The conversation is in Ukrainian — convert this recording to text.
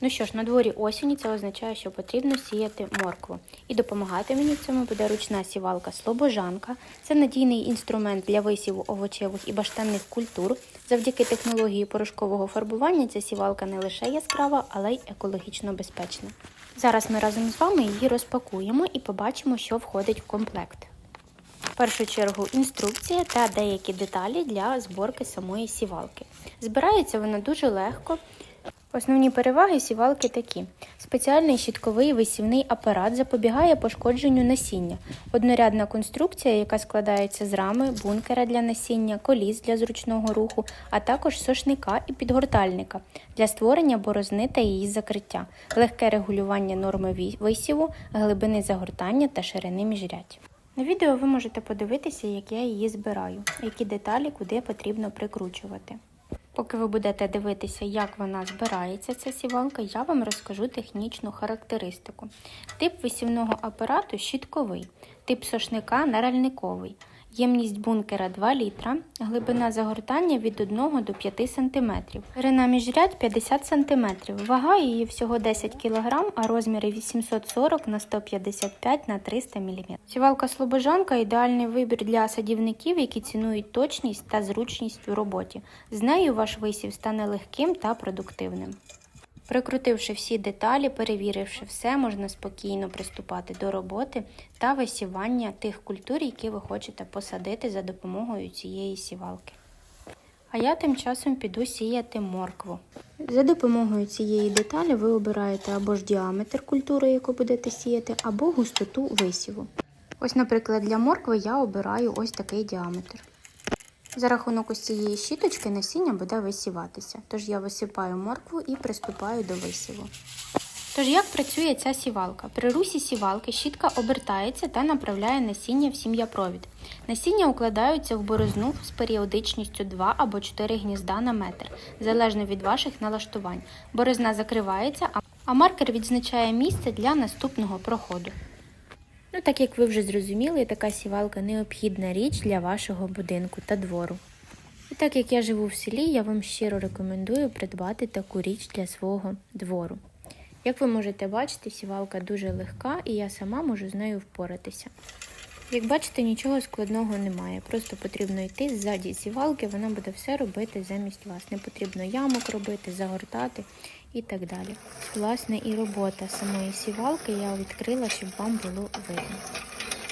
Ну що ж, на дворі осені це означає, що потрібно сіяти моркву. І допомагати мені в цьому буде ручна сівалка Слобожанка. Це надійний інструмент для висіву овочевих і баштанних культур. Завдяки технології порошкового фарбування ця сівалка не лише яскрава, але й екологічно безпечна. Зараз ми разом з вами її розпакуємо і побачимо, що входить в комплект. В першу чергу інструкція та деякі деталі для зборки самої сівалки. Збирається вона дуже легко. Основні переваги сівалки такі: спеціальний щітковий висівний апарат запобігає пошкодженню насіння, однорядна конструкція, яка складається з рами, бункера для насіння, коліс для зручного руху, а також сошника і підгортальника для створення борозни та її закриття, легке регулювання норми висіву, глибини загортання та ширини міжрядь. На відео ви можете подивитися, як я її збираю, які деталі куди потрібно прикручувати. Поки ви будете дивитися, як вона збирається, ця сівалка, я вам розкажу технічну характеристику. Тип висівного апарату щітковий, тип сошника наральниковий, ємність бункера 2 літра, глибина загортання від 1 до 5 см, ширина міжряд 50 см, вага її всього 10 кг, а розміри 840 на 155 на 300 мм. Сівалка Слобожанка ідеальний вибір для садівників, які цінують точність та зручність у роботі. З нею ваш висів стане легким та продуктивним. Прикрутивши всі деталі, перевіривши все, можна спокійно приступати до роботи та висівання тих культур, які ви хочете посадити за допомогою цієї сівалки. А я тим часом піду сіяти моркву. За допомогою цієї деталі ви обираєте або ж діаметр культури, яку будете сіяти, або густоту висіву. Ось, наприклад, для моркви я обираю ось такий діаметр. За рахунок ось цієї щіточки насіння буде висіватися. Тож я висипаю моркву і приступаю до висіву. Тож як працює ця сівалка? При русі сівалки щітка обертається та направляє насіння в сім'япровід. Насіння укладаються в борозну з періодичністю 2 або 4 гнізда на метр, залежно від ваших налаштувань. Борозна закривається, а- маркер відзначає місце для наступного проходу. Ну, так як ви вже зрозуміли, така сівалка необхідна річ для вашого будинку та двору. І так як я живу в селі, я вам щиро рекомендую придбати таку річ для свого двору. Як ви можете бачити, сівалка дуже легка і я сама можу з нею впоратися. Як бачите, нічого складного немає. Просто потрібно йти ззаді сівалки, вона буде все робити замість вас. Не потрібно ямок робити, загортати і так далі. Власне, і робота самої сівалки я відкрила, щоб вам було видно.